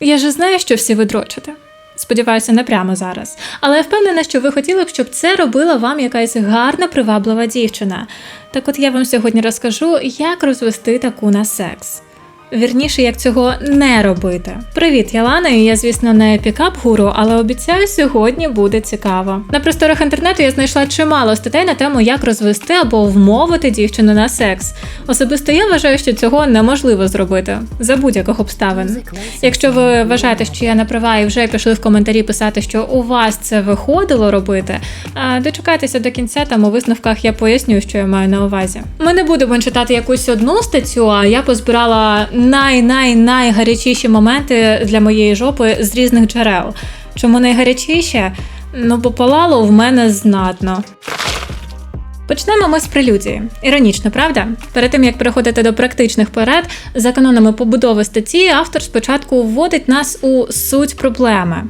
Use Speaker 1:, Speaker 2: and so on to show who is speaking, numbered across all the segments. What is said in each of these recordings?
Speaker 1: Я ж знаю, що всі ви дрочите. Сподіваюся, не прямо зараз. Але я впевнена, що ви хотіли б, щоб це робила вам якась гарна, приваблива дівчина. Так от я вам сьогодні розкажу, як розвести таку на секс. Вірніше, як цього не робити. Привіт, я Лана, і я, звісно, не пікап-гуру, але обіцяю, сьогодні буде цікаво. На просторах інтернету я знайшла чимало статей на тему, як розвести або вмовити дівчину на секс. Особисто я вважаю, що цього неможливо зробити за будь-яких обставин. Якщо ви вважаєте, що я не права і вже пішли в коментарі писати, що у вас це виходило робити, дочекайтеся до кінця, там у висновках я поясню, що я маю на увазі. Ми не будемо читати якусь одну статтю, а я позбирала най-най-найгарячіші моменти для моєї жопи з різних джерел. Чому найгарячіше? Ну, бо палало в мене знатно. Почнемо ми з прелюдії. Іронічно, правда? Перед тим як переходити до практичних порад, за канонами побудови статті, автор спочатку вводить нас у суть проблеми.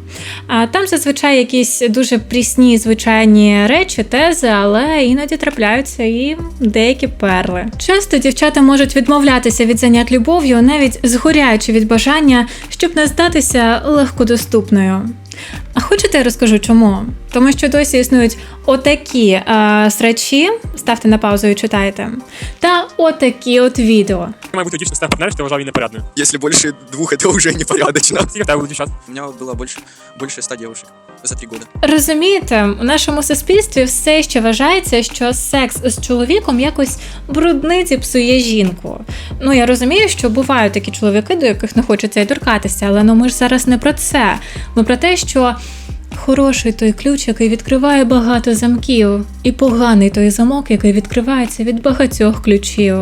Speaker 1: А там зазвичай якісь дуже прісні звичайні речі, тези, але іноді трапляються і деякі перли. Часто дівчата можуть відмовлятися від занять любов'ю, навіть згоряючи від бажання, щоб не здатися легкодоступною. А хочете я розкажу чому? Тому що досі існують отакі е, срачі, ставте на паузу і читайте, та отакі от відео.
Speaker 2: Має бути дівчина став партнер, що вважав її непорядною.
Speaker 3: Если больше двух, это уже непорядочно.
Speaker 2: Скільки в тебе було дівчат?
Speaker 3: У меня было больше, больше ста девушек за три года.
Speaker 1: Розумієте, у нашому суспільстві все ще вважається, що секс з чоловіком якось брудниці псує жінку. Ну я розумію, що бувають такі чоловіки, до яких не хочеться й торкатися, але ну ми ж зараз не про це. Ми про те, що. Хороший той ключ, який відкриває багато замків, і поганий той замок, який відкривається від багатьох ключів.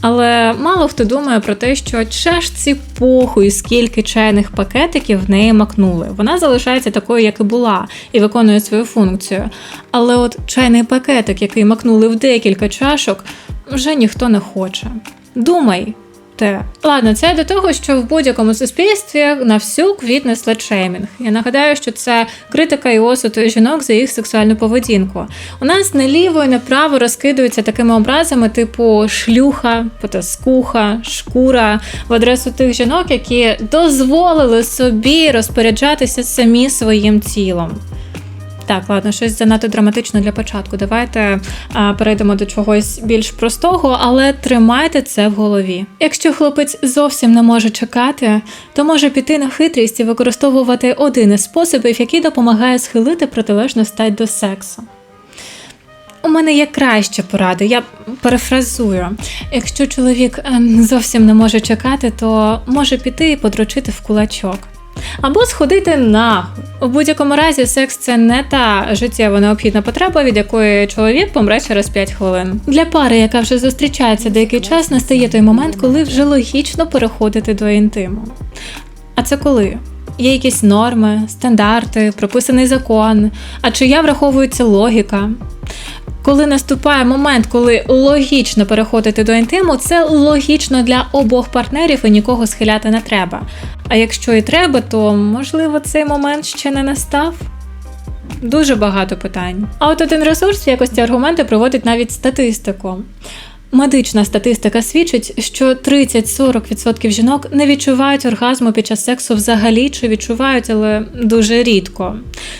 Speaker 1: Але мало хто думає про те, що чашці похуй, скільки чайних пакетиків в неї макнули. Вона залишається такою, як і була, і виконує свою функцію. Але от чайний пакетик, який макнули в декілька чашок, вже ніхто не хоче. Думай. Те. Ладно, це до того, що в будь-якому суспільстві на всю квітне следшеймінг. Я нагадаю, що це критика і осуд жінок за їх сексуальну поведінку. У нас наліво і направо розкидуються такими образами, типу шлюха, потаскуха, шкура в адресу тих жінок, які дозволили собі розпоряджатися самі своїм тілом. Так, ладно, щось занадто драматично для початку. Давайте а, перейдемо до чогось більш простого, але тримайте це в голові. Якщо хлопець зовсім не може чекати, то може піти на хитрість і використовувати один із способів, який допомагає схилити протилежну стать до сексу. У мене є краща порада, я перефразую. Якщо чоловік ем, зовсім не може чекати, то може піти і подрочити в кулачок. Або сходити нахуй. У будь-якому разі, секс це не та життєво необхідна потреба, від якої чоловік помре через 5 хвилин. Для пари, яка вже зустрічається деякий час, настає той момент, коли вже логічно переходити до інтиму. А це коли? Є якісь норми, стандарти, прописаний закон, а чия враховується логіка. Коли наступає момент, коли логічно переходити до інтиму, це логічно для обох партнерів і нікого схиляти не треба. А якщо і треба, то можливо цей момент ще не настав. Дуже багато питань. А от один ресурс в якості аргументи проводить навіть статистику. Медична статистика свідчить, що 30-40% жінок не відчувають оргазму під час сексу взагалі чи відчувають, але дуже рідко.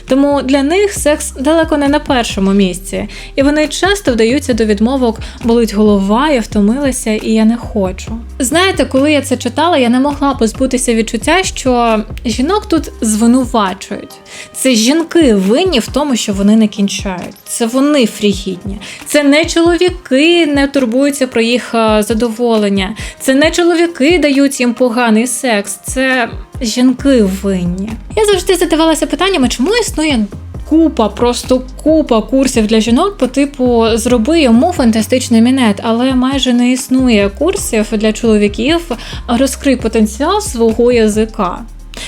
Speaker 1: Тому для них секс далеко не на першому місці, і вони часто вдаються до відмовок болить голова, я втомилася і я не хочу. Знаєте, коли я це читала, я не могла позбутися відчуття, що жінок тут звинувачують. Це жінки винні в тому, що вони не кінчають. Це вони фрігідні. Це не чоловіки не турбуються про їх е, задоволення. Це не чоловіки дають їм поганий секс. Це жінки винні. Я завжди задавалася питаннями, чому існує. Купа, просто купа курсів для жінок по типу зроби йому фантастичний мінет, але майже не існує курсів для чоловіків розкрий потенціал свого язика.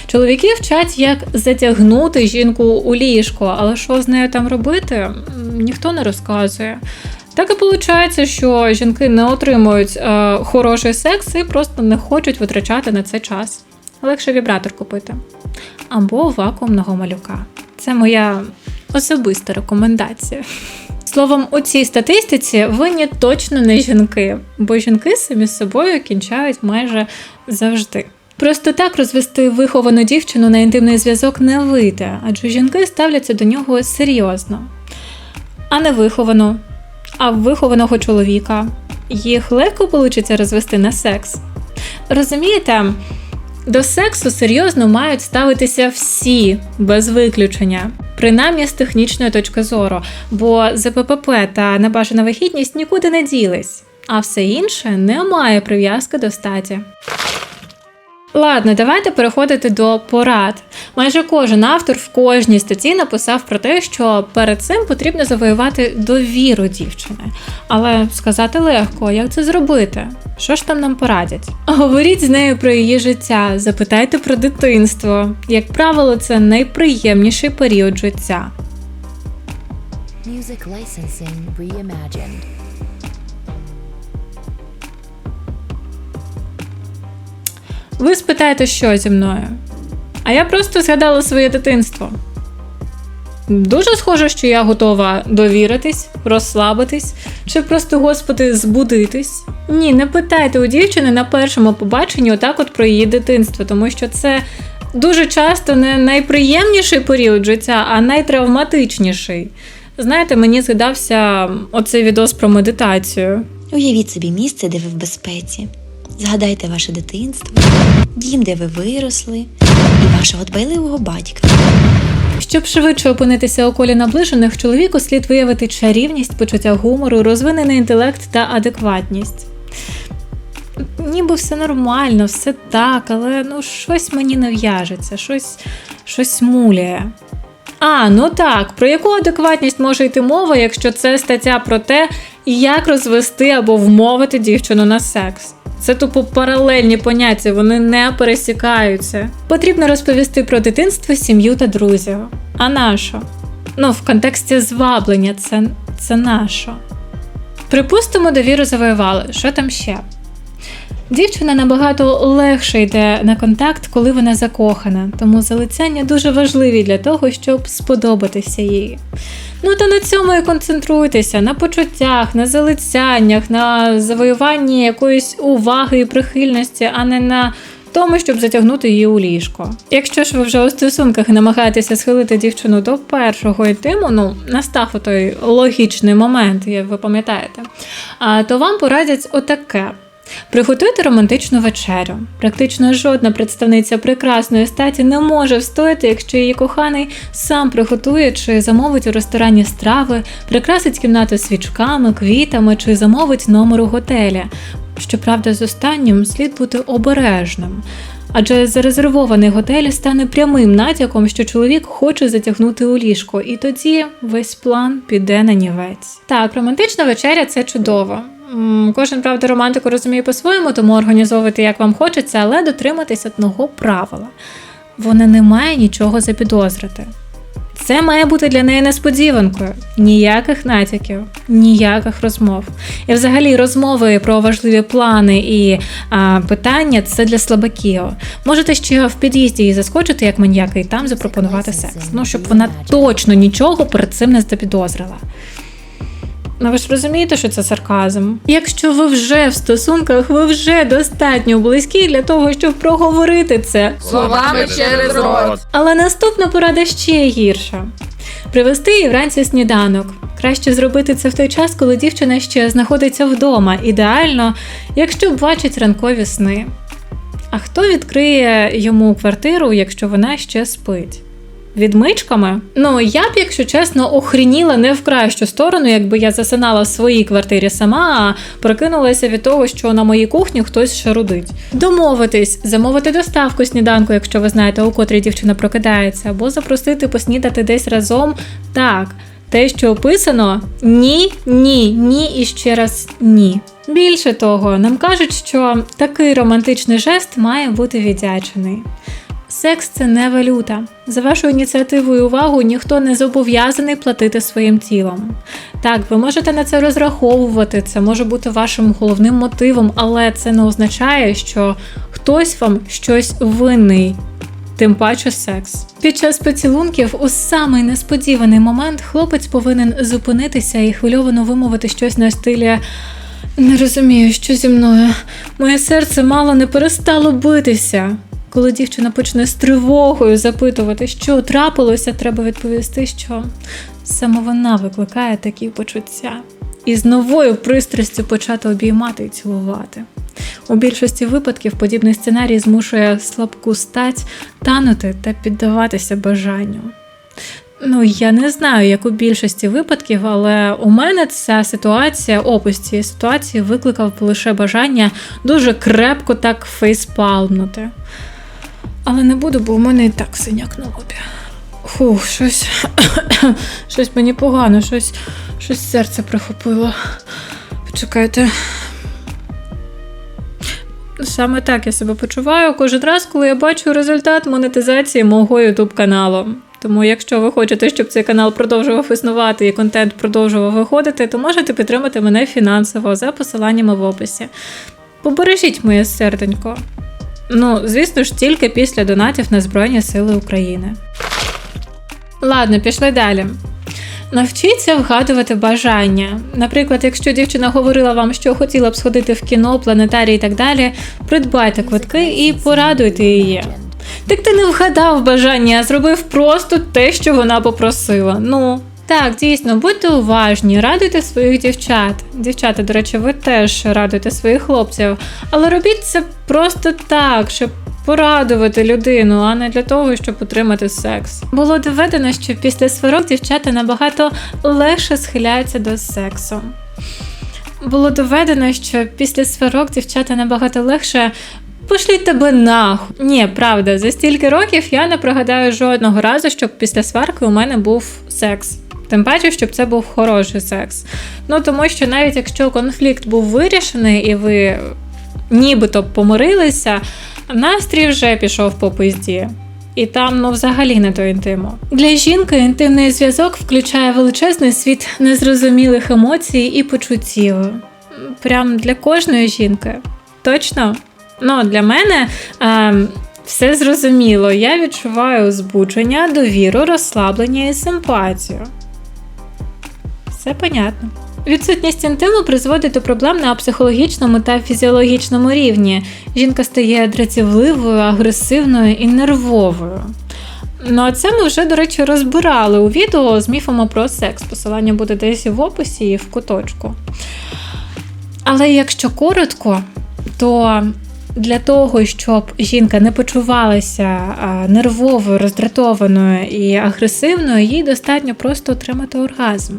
Speaker 1: Чоловіки вчать, як затягнути жінку у ліжко, але що з нею там робити, ніхто не розказує. Так і виходить, що жінки не отримують е, хороший секс і просто не хочуть витрачати на це час. Легше вібратор купити. Або вакуумного малюка. Це моя особиста рекомендація. Словом, у цій статистиці винні точно не жінки, бо жінки самі з собою кінчають майже завжди. Просто так розвести виховану дівчину на інтимний зв'язок не вийде, адже жінки ставляться до нього серйозно. А не виховану, а вихованого чоловіка. Їх легко вийде розвести на секс. Розумієте, до сексу серйозно мають ставитися всі без виключення, принаймні з технічної точки зору, бо ЗППП та небажана вихідність нікуди не ділись, а все інше не має прив'язки до статі. Ладно, давайте переходити до порад. Майже кожен автор в кожній статті написав про те, що перед цим потрібно завоювати довіру дівчини. Але сказати легко, як це зробити? Що ж там нам порадять? Говоріть з нею про її життя, запитайте про дитинство. Як правило, це найприємніший період життя.
Speaker 4: Music licensing reimagined.
Speaker 1: Ви спитаєте, що зі мною? А я просто згадала своє дитинство. Дуже схоже, що я готова довіритись, розслабитись чи просто, господи, збудитись. Ні, не питайте у дівчини на першому побаченні отак от про її дитинство, тому що це дуже часто не найприємніший період життя, а найтравматичніший. Знаєте, мені згадався оцей відос про медитацію.
Speaker 5: Уявіть собі місце, де ви в безпеці. Згадайте ваше дитинство, дім, де ви виросли, і вашого дбайливого батька.
Speaker 1: Щоб швидше опинитися у колі наближених, чоловіку слід виявити чарівність, почуття гумору, розвинений інтелект та адекватність. Ніби все нормально, все так, але ну щось мені не в'яжеться, щось, щось муляє. А, ну так, про яку адекватність може йти мова, якщо це стаття про те, як розвести або вмовити дівчину на секс? Це тупо паралельні поняття, вони не пересікаються. Потрібно розповісти про дитинство, сім'ю та друзів. А нащо? Ну, в контексті зваблення, це, це нащо? Припустимо, довіру завоювали. Що там ще? Дівчина набагато легше йде на контакт, коли вона закохана, тому залицяння дуже важливі для того, щоб сподобатися їй. Ну то на цьому і концентруйтеся на почуттях, на залицяннях, на завоюванні якоїсь уваги і прихильності, а не на тому, щоб затягнути її у ліжко. Якщо ж ви вже у стосунках намагаєтеся схилити дівчину до першого інтиму, ну настав той логічний момент, як ви пам'ятаєте, то вам порадять отаке. Приготуйте романтичну вечерю. Практично жодна представниця прекрасної статі не може встояти, якщо її коханий сам приготує чи замовить у ресторані страви, прикрасить кімнату свічками, квітами чи замовить номер у готелі. Щоправда, з останнім слід бути обережним. Адже зарезервований готель стане прямим натяком, що чоловік хоче затягнути у ліжко, і тоді весь план піде на нівець. Так, романтична вечеря це чудово. Кожен правда романтику розуміє по-своєму, тому організовуйте як вам хочеться, але дотриматись одного правила. Вона не має нічого запідозрити. Це має бути для неї несподіванкою. Ніяких натяків, ніяких розмов. І взагалі розмови про важливі плани і а, питання це для слабаків. Можете ще в під'їзді її заскочити як маньяка і там запропонувати секс. Ну, щоб вона точно нічого перед цим не запідозрила. Ну ви ж розумієте, що це сарказм. Якщо ви вже в стосунках, ви вже достатньо близькі для того, щоб проговорити це.
Speaker 6: Словами через рот.
Speaker 1: Але наступна порада ще гірша: привезти її вранці сніданок. Краще зробити це в той час, коли дівчина ще знаходиться вдома. Ідеально, якщо бачить ранкові сни. А хто відкриє йому квартиру, якщо вона ще спить? Відмичками? Ну, я б, якщо чесно, охреніла не в кращу сторону, якби я засинала в своїй квартирі сама, а прокинулася від того, що на моїй кухні хтось шарудить. Домовитись, замовити доставку сніданку, якщо ви знаєте, у котрій дівчина прокидається, або запросити поснідати десь разом. Так, те, що описано, ні, ні, ні і ще раз ні. Більше того, нам кажуть, що такий романтичний жест має бути віддячений. Секс це не валюта. За вашу ініціативу і увагу ніхто не зобов'язаний платити своїм тілом. Так, ви можете на це розраховувати, це може бути вашим головним мотивом, але це не означає, що хтось вам щось винний. Тим паче секс. Під час поцілунків у самий несподіваний момент хлопець повинен зупинитися і хвильовано вимовити щось на стилі не розумію, що зі мною. Моє серце мало не перестало битися. Коли дівчина почне з тривогою запитувати, що трапилося, треба відповісти, що саме вона викликає такі почуття. І з новою пристрастю почати обіймати і цілувати. У більшості випадків подібний сценарій змушує слабку стать танути та піддаватися бажанню. Ну, я не знаю, як у більшості випадків, але у мене ця ситуація, опис цієї ситуації викликав лише бажання дуже крепко так фейспалмнути. Але не буду, бо у мене і так синяк на лобі. Фух, щось, щось мені погано, щось, щось серце прихопило. Почекайте. Саме так я себе почуваю кожен раз, коли я бачу результат монетизації мого YouTube каналу. Тому, якщо ви хочете, щоб цей канал продовжував існувати і контент продовжував виходити, то можете підтримати мене фінансово за посиланнями в описі. Побережіть моє серденько. Ну, звісно ж, тільки після донатів на Збройні Сили України. Ладно, пішли далі. Навчіться вгадувати бажання. Наприклад, якщо дівчина говорила вам, що хотіла б сходити в кіно, планетарій і так далі, придбайте квитки і порадуйте її. Так ти не вгадав бажання, а зробив просто те, що вона попросила. Ну. Так, дійсно, будьте уважні, радуйте своїх дівчат. Дівчата, до речі, ви теж радуйте своїх хлопців, але робіть це просто так, щоб порадувати людину, а не для того, щоб отримати секс. Було доведено, що після сварок дівчата набагато легше схиляються до сексу. Було доведено, що після сварок дівчата набагато легше Пошліть тебе нахуй. Ні, правда, за стільки років я не пригадаю жодного разу, щоб після сварки у мене був секс. Тим паче, щоб це був хороший секс. Ну тому що навіть якщо конфлікт був вирішений і ви нібито помирилися, настрій вже пішов по пизді. І там ну взагалі не до інтиму. Для жінки інтимний зв'язок включає величезний світ незрозумілих емоцій і почуттів. Прям для кожної жінки. Точно? Ну, для мене е, все зрозуміло. Я відчуваю збудження, довіру, розслаблення і симпатію. Все понятно. Відсутність інтиму призводить до проблем на психологічному та фізіологічному рівні. Жінка стає дратівливою, агресивною і нервовою. Ну, а це ми вже, до речі, розбирали у відео з міфами про секс. Посилання буде десь в описі і в куточку. Але якщо коротко, то для того, щоб жінка не почувалася нервовою, роздратованою і агресивною, їй достатньо просто отримати оргазм.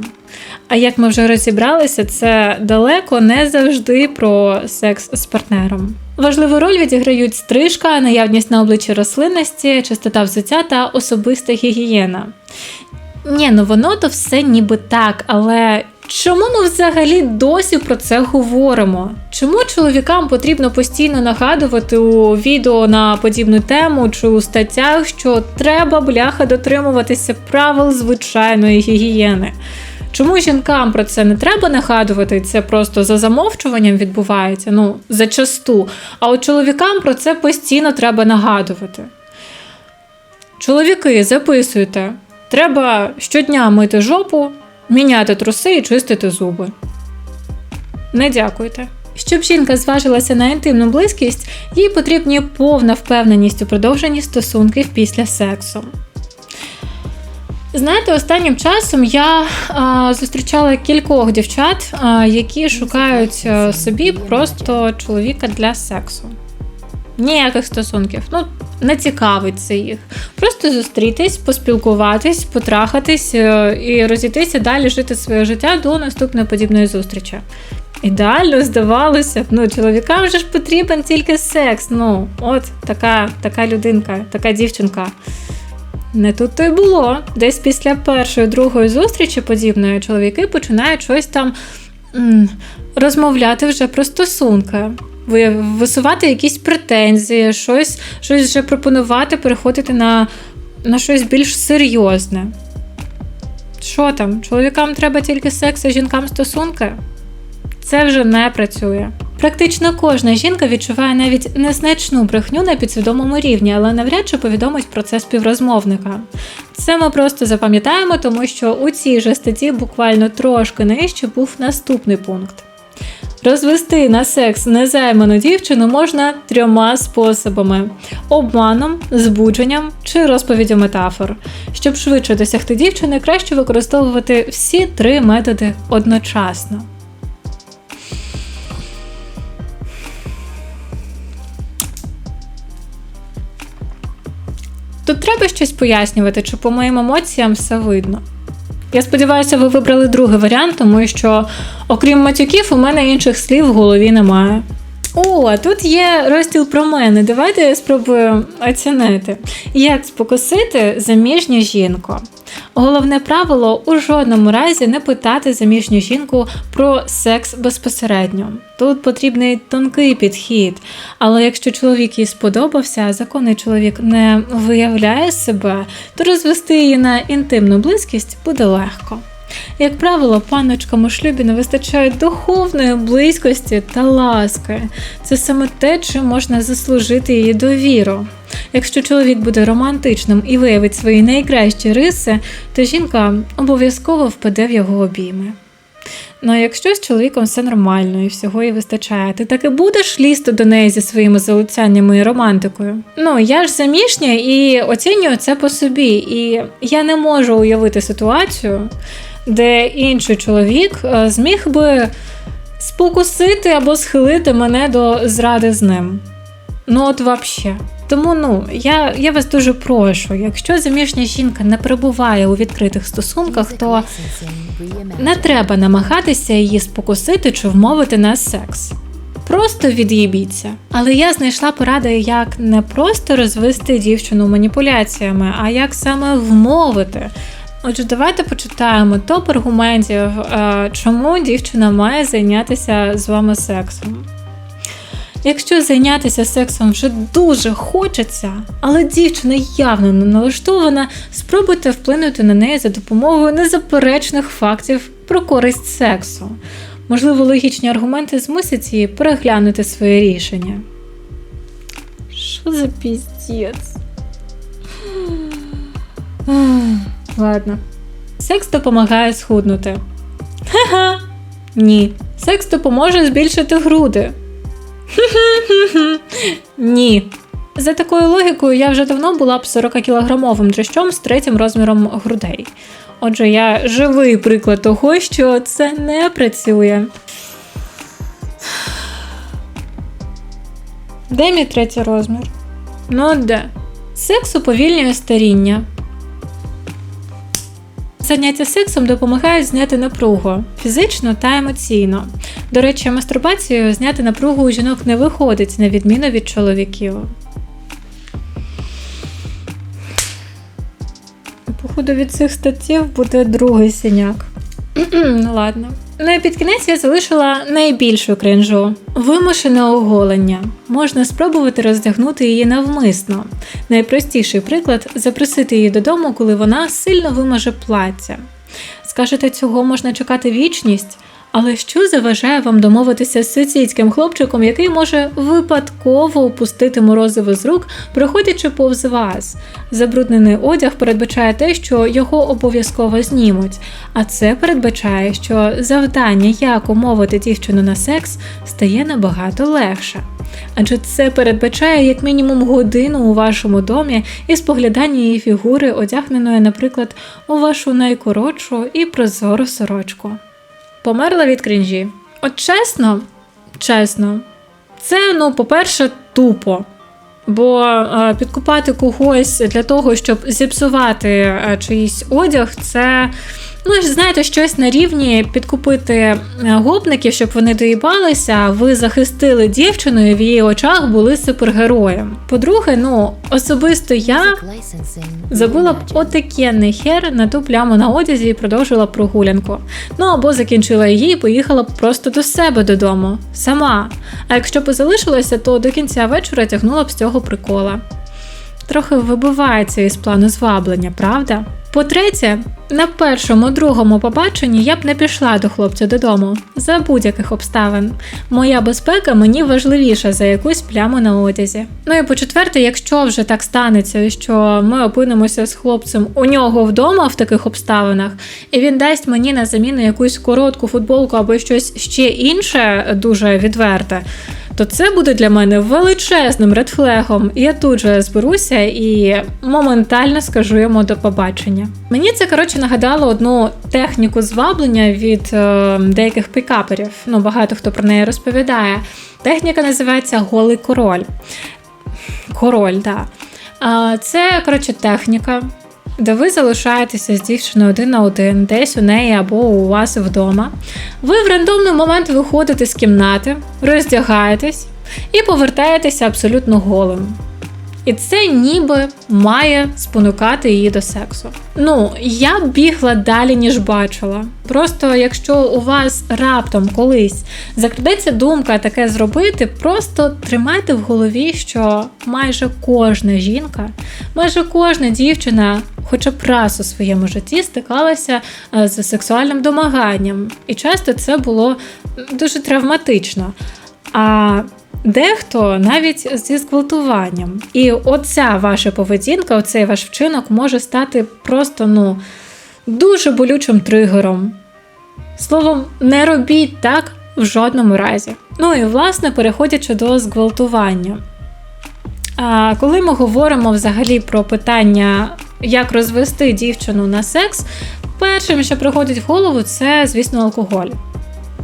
Speaker 1: А як ми вже розібралися, це далеко не завжди про секс з партнером. Важливу роль відіграють стрижка, наявність на обличчі рослинності, чистота взуття та особиста гігієна. Ні, ну воно то все ніби так, але чому ми взагалі досі про це говоримо? Чому чоловікам потрібно постійно нагадувати у відео на подібну тему чи у статтях, що треба бляха дотримуватися правил звичайної гігієни? Чому жінкам про це не треба нагадувати? Це просто за замовчуванням відбувається, ну зачасту. А от чоловікам про це постійно треба нагадувати. Чоловіки, записуйте. Треба щодня мити жопу, міняти труси і чистити зуби. Не дякуйте. Щоб жінка зважилася на інтимну близькість, їй потрібна повна впевненість у продовженні стосунків після сексу. Знаєте, останнім часом я а, зустрічала кількох дівчат, а, які шукають собі просто чоловіка для сексу. Ніяких стосунків. Ну, не цікавить це їх. Просто зустрітись, поспілкуватись, потрахатись е, і розійтися далі жити своє життя до наступної подібної зустрічі. Ідеально здавалося б, ну чоловікам вже ж потрібен тільки секс. Ну, от така, така людинка, така дівчинка. Не тут то й було. Десь після першої, другої зустрічі подібної чоловіки починають щось там розмовляти вже про стосунки, висувати якісь претензії, щось, щось вже пропонувати, переходити на, на щось більш серйозне. Що там? Чоловікам треба тільки секс, а жінкам стосунки? Це вже не працює. Практично кожна жінка відчуває навіть незначну брехню на підсвідомому рівні, але навряд чи повідомить про це співрозмовника. Це ми просто запам'ятаємо, тому що у цій же статті буквально трошки нижче був наступний пункт. Розвести на секс незайману дівчину можна трьома способами: обманом, збудженням чи розповіддю метафор. Щоб швидше досягти дівчини, краще використовувати всі три методи одночасно. Тут треба щось пояснювати, чи по моїм емоціям все видно. Я сподіваюся, ви вибрали другий варіант, тому що, окрім матюків, у мене інших слів в голові немає. О, тут є розділ про мене. Давайте я спробую оцінити. Як спокусити заміжню жінку? Головне правило у жодному разі не питати заміжню жінку про секс безпосередньо. Тут потрібний тонкий підхід. Але якщо чоловік їй сподобався, законний чоловік не виявляє себе, то розвести її на інтимну близькість буде легко. Як правило, панночкам у шлюбі не вистачає духовної близькості та ласки. Це саме те, чим можна заслужити її довіру. Якщо чоловік буде романтичним і виявить свої найкращі риси, то жінка обов'язково впаде в його обійми. Ну а якщо з чоловіком все нормально і всього їй вистачає, ти так і будеш лізти до неї зі своїми залицяннями і романтикою. Ну я ж заміжня і оцінюю це по собі. І я не можу уявити ситуацію, де інший чоловік е, зміг би спокусити або схилити мене до зради з ним. Ну от вообще. Тому ну я, я вас дуже прошу, якщо заміжня жінка не перебуває у відкритих стосунках, то не треба намагатися її спокусити чи вмовити на секс. Просто від'їбіться. Але я знайшла поради, як не просто розвести дівчину маніпуляціями, а як саме вмовити. Отже, давайте почитаємо топ аргументів, е, чому дівчина має зайнятися з вами сексом. Якщо зайнятися сексом вже дуже хочеться, але дівчина явно не налаштована, спробуйте вплинути на неї за допомогою незаперечних фактів про користь сексу. Можливо, логічні аргументи змусять її переглянути своє рішення. Що за піздець? Ладно. Секс допомагає схуднути. Ха-ха. Ні. Секс допоможе збільшити груди. Ні. За такою логікою, я вже давно була б 40-кілограмовим дрищом з третім розміром грудей. Отже, я живий приклад того, що це не працює. Де мій третій розмір? Ну де? Секс уповільнює старіння. Заняття сексом допомагають зняти напругу фізично та емоційно. До речі, мастурбацією зняти напругу у жінок не виходить, на відміну від чоловіків. Походу від цих статтів буде другий синяк. ну ладно. Ну і під кінець я залишила найбільшу кринжу вимушене оголення. Можна спробувати роздягнути її навмисно. Найпростіший приклад запросити її додому, коли вона сильно вимаже плаття. Скажете, цього можна чекати вічність? Але що заважає вам домовитися з сусідським хлопчиком, який може випадково упустити морозиво з рук, проходячи повз вас? Забруднений одяг передбачає те, що його обов'язково знімуть, а це передбачає, що завдання, як умовити дівчину на секс, стає набагато легше. Адже це передбачає як мінімум годину у вашому домі і споглядання її фігури, одягненої, наприклад, у вашу найкоротшу і прозору сорочку. Померла від крінжі. От чесно, чесно, це, ну, по-перше, тупо. Бо е, підкупати когось для того, щоб зіпсувати е, чиїсь одяг, це, ну, ж знаєте, щось на рівні підкупити е, гопників, щоб вони доїбалися, ви захистили дівчину і в її очах були супергероєм. По-друге, ну, особисто я. Забула б отакенний хер на ту пляму на одязі і продовжила прогулянку. Ну або закінчила її і поїхала б просто до себе додому. Сама. А якщо б залишилася, то до кінця вечора тягнула б з цього прикола. Трохи вибивається із плану зваблення, правда? По-третє, на першому другому побаченні я б не пішла до хлопця додому за будь-яких обставин. Моя безпека мені важливіша за якусь пляму на одязі. Ну і по-четверте, якщо вже так станеться, що ми опинимося з хлопцем у нього вдома в таких обставинах, і він дасть мені на заміну якусь коротку футболку або щось ще інше дуже відверте. То це буде для мене величезним редфлегом. Я тут же зберуся і моментально скажу йому до побачення. Мені це коротше нагадало одну техніку зваблення від е, деяких пікаперів. Ну багато хто про неї розповідає. Техніка називається голий король. Король, так. Да. Це коротше техніка, де ви залишаєтеся з дівчиною один на один, десь у неї або у вас вдома. Ви в рандомний момент виходите з кімнати, роздягаєтесь і повертаєтеся абсолютно голим. І це ніби має спонукати її до сексу. Ну, я бігла далі, ніж бачила. Просто якщо у вас раптом колись закрадеться думка таке зробити, просто тримайте в голові, що майже кожна жінка, майже кожна дівчина, хоча б раз у своєму житті, стикалася е, з сексуальним домаганням. І часто це було дуже травматично. А Дехто навіть зі зґвалтуванням. І оця ваша поведінка, оцей ваш вчинок може стати просто ну, дуже болючим тригером. Словом, не робіть так в жодному разі. Ну і власне переходячи до зґвалтування. А коли ми говоримо взагалі про питання, як розвести дівчину на секс, першим, що приходить в голову, це, звісно, алкоголь.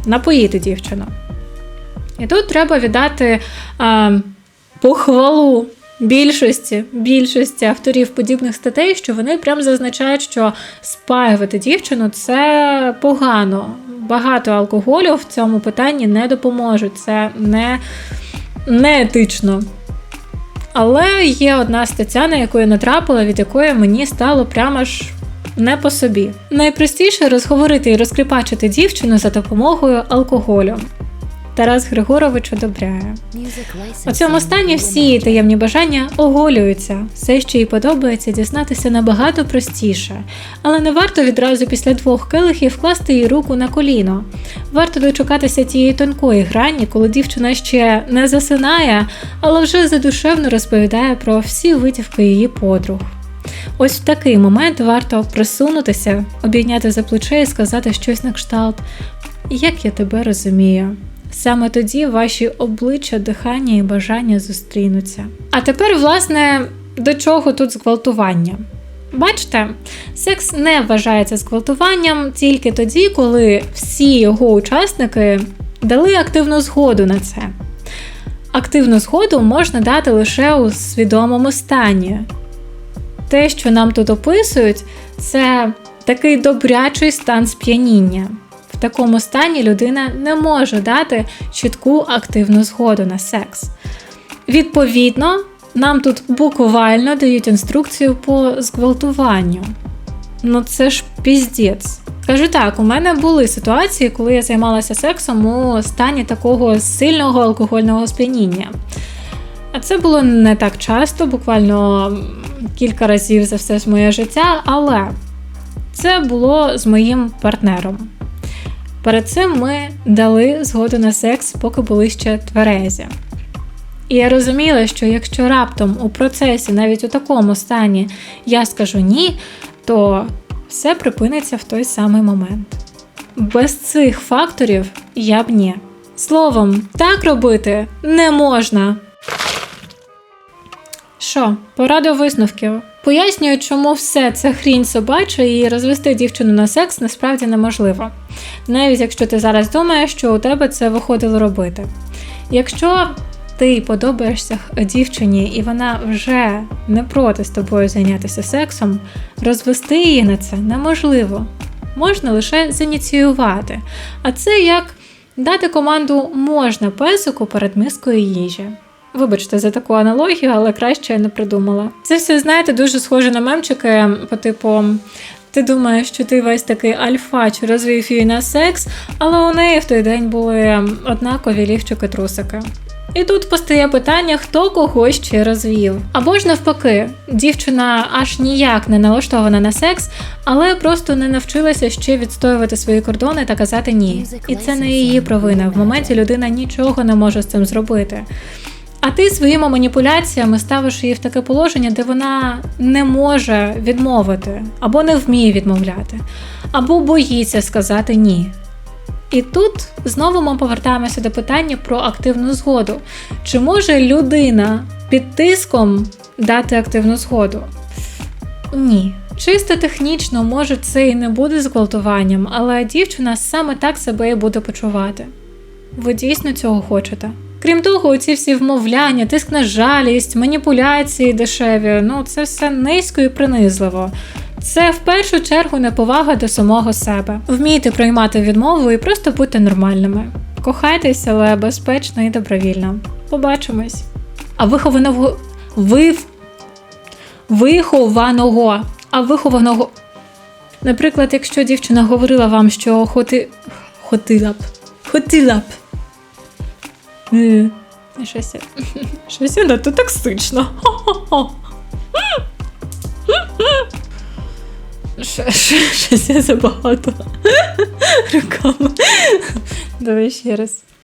Speaker 1: Напоїти дівчину. І тут треба віддати а, похвалу більшості більшості авторів подібних статей, що вони прям зазначають, що спаювати дівчину це погано. Багато алкоголю в цьому питанні не допоможуть. Це не, не етично. Але є одна стаття, на яку я натрапила, від якої мені стало прямо ж не по собі. Найпростіше розговорити і розкріпачити дівчину за допомогою алкоголю. Тарас Григорович одобряє. У цьому стані всі таємні бажання оголюються. Все, що їй подобається, дізнатися набагато простіше, але не варто відразу після двох келихів вкласти їй руку на коліно. Варто дочекатися тієї тонкої грані, коли дівчина ще не засинає, але вже задушевно розповідає про всі витівки її подруг. Ось в такий момент варто присунутися, обійняти за плече і сказати щось на кшталт, як я тебе розумію. Саме тоді ваші обличчя, дихання і бажання зустрінуться. А тепер, власне, до чого тут зґвалтування? Бачите, секс не вважається зґвалтуванням тільки тоді, коли всі його учасники дали активну згоду на це. Активну згоду можна дати лише у свідомому стані. Те, що нам тут описують, це такий добрячий стан сп'яніння. Такому стані людина не може дати чітку активну згоду на секс. Відповідно, нам тут буквально дають інструкцію по зґвалтуванню. Ну це ж піздець. Кажу так, у мене були ситуації, коли я займалася сексом у стані такого сильного алкогольного сп'яніння. А це було не так часто, буквально кілька разів за все моє життя, але це було з моїм партнером. Перед цим ми дали згоду на секс, поки були ще тверезі. І я розуміла, що якщо раптом у процесі, навіть у такому стані, я скажу ні, то все припиниться в той самий момент. Без цих факторів я б ні. Словом, так робити не можна. Що, пора до висновків. Пояснюю, чому все це хрінь собача і розвести дівчину на секс насправді неможливо. Навіть якщо ти зараз думаєш, що у тебе це виходило робити. Якщо ти подобаєшся дівчині і вона вже не проти з тобою зайнятися сексом, розвести її на це неможливо. Можна лише зініціювати. А це як дати команду можна песику перед мискою їжі. Вибачте за таку аналогію, але краще я не придумала. Це все, знаєте, дуже схоже на мемчики по типу. Ти думаєш, що ти весь такий альфач розвів її на секс, але у неї в той день були однакові лівчики трусики. І тут постає питання, хто кого ще розвів. Або ж навпаки, дівчина аж ніяк не налаштована на секс, але просто не навчилася ще відстоювати свої кордони та казати ні. І це не її провина. В моменті людина нічого не може з цим зробити. А ти своїми маніпуляціями ставиш її в таке положення, де вона не може відмовити, або не вміє відмовляти, або боїться сказати ні. І тут знову ми повертаємося до питання про активну згоду. Чи може людина під тиском дати активну згоду? Ні. Чисто технічно, може, це і не буде зґвалтуванням, але дівчина саме так себе і буде почувати. Ви дійсно цього хочете? Крім того, ці всі вмовляння, тиск на жалість, маніпуляції дешеві ну це все низько і принизливо. Це в першу чергу неповага до самого себе. Вмійте приймати відмову і просто будьте нормальними. Кохайтесь, але безпечно і добровільно. Побачимось. А вихованого. Вив... Вихованого. А вихованого. Наприклад, якщо дівчина говорила вам, що хоти... хотіла б. Хотіла б. Е, Щось, то щось вона тут токсично. Щось я забагато руками. Давай ще раз.